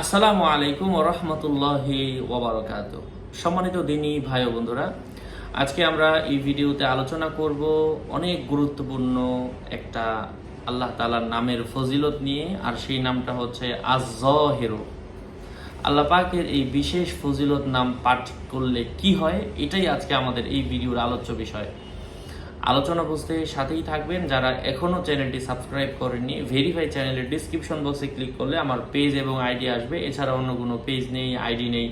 আসসালামু আলাইকুম রহমতুল্লাহি ওবরকাত সম্মানিত দিনী ভাই বন্ধুরা, আজকে আমরা এই ভিডিওতে আলোচনা করব অনেক গুরুত্বপূর্ণ একটা আল্লাহ তালার নামের ফজিলত নিয়ে, আর সেই নামটা হচ্ছে আজহেরো আল্লাহ পাকের এই বিশেষ ফজিলত নাম পাঠ করলে কি হয়, এটাই আজকে আমাদের এই ভিডিওর আলোচ্য বিষয়। আলোচনা বুঝতে সাথেই থাকবেন। যারা এখনও চ্যানেলটি সাবস্ক্রাইব করেননি ভেরিফাই চ্যানেলের ডিসক্রিপশন বক্সে ক্লিক করলে আমার পেজ এবং আইডি আসবে। এছাড়া অন্য কোনো পেজ নেই আইডি নেই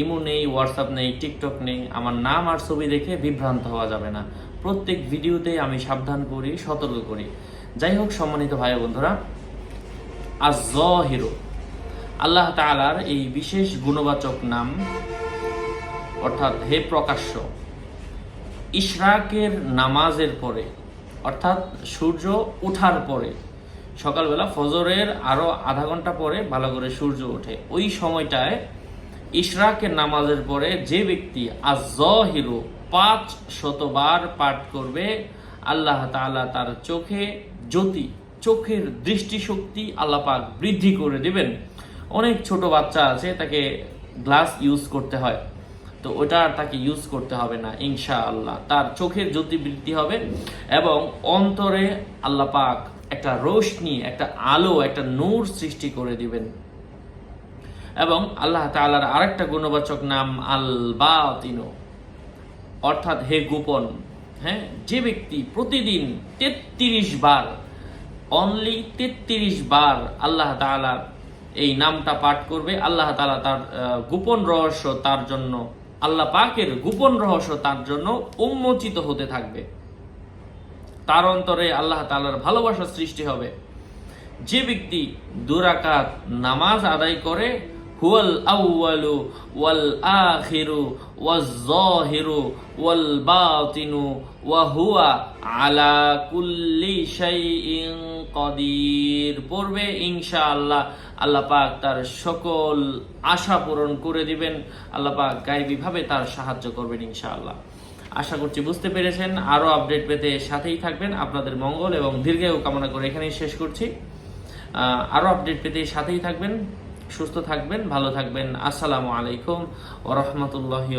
ইমো নেই হোয়াটসঅ্যাপ নেই টিকটক নেই। আমার নাম আর ছবি দেখে বিভ্রান্ত হওয়া যাবে না। প্রত্যেক ভিডিওতে আমি সাবধান করি, সতর্ক করি। যাই হোক, সম্মানিত ভাই বন্ধুরা আজ হিরো আল্লাহ তাআলার এই বিশেষ গুণবাচক নাম, অর্থাৎ হে প্রকাশ্য ইশরাকের নামাজের পরে, অর্থাৎ সূর্য ওঠার পরে, সকালবেলা ফজরের আরও আধা ঘণ্টা পরে ভালো করে সূর্য ওঠে। ওই সময়টায় ইশরাকের নামাজের পরে যে ব্যক্তি আজহিরু পাঁচ শতবার পাঠ করবে, আল্লাহ তাআলা তার চোখে জ্যোতি, চোখের দৃষ্টিশক্তি আল্লাহ পাক বৃদ্ধি করে দিবেন। অনেক ছোট বাচ্চা আছে, তাকে গ্লাস ইউজ করতে হয়। তো ওটা আর তাকে ইউজ করতে হবে না ইনশা আল্লাহ তার চোখের জ্যোতি বৃদ্ধি হবে এবং অন্তরে আল্লাহ পাক একটা রোশনি, একটা আলো, একটা নূর সৃষ্টি করে দিবেন। এবং আল্লাহ তাআলার আরেকটা গুণবাচক নাম আল বাতিনো অর্থাৎ হে গোপন হ্যাঁ যে ব্যক্তি প্রতিদিন তেত্রিশ বার অনলি তেত্রিশ বার আল্লাহ তাআলার এই নামটা পাঠ করবে। আল্লাহ তাআলা তার গোপন রহস্য তার জন্য আল্লাহ পাকের গোপন রহস্য তার জন্য উন্মোচিত হতে থাকবে। তার অন্তরে আল্লাহ তালার ভালোবাসা সৃষ্টি হবে। যে ব্যক্তি দুরাকাত নামাজ আদায় করে হুয়াল আউয়ালু ওয়াল আখিরু ওয়াজ জাহিরু ওয়াল বাতিনু ওয়া হুয়া আলা কুল্লি কদির। পড়বে ইনশাআল্লাহ। আল্লাহ পাক তার সকল আশা পূরণ করে দিবেন। আল্লাহ পাক গাইবী ভাবে তার সাহায্য করবেন ইনশাআল্লাহ। আশা করছি বুঝতে পেরেছেন। আরও আপডেট পেতে সাথেই থাকবেন। আপনাদের মঙ্গল এবং দীর্ঘায়ু কামনা করে এখানেই শেষ করছি। আহ, আরও আপডেট পেতে সাথেই থাকবেন। সুস্থ থাকবেন ভালো থাকবেন। আসসালামু আলাইকুম ও রহমতুল্লাহি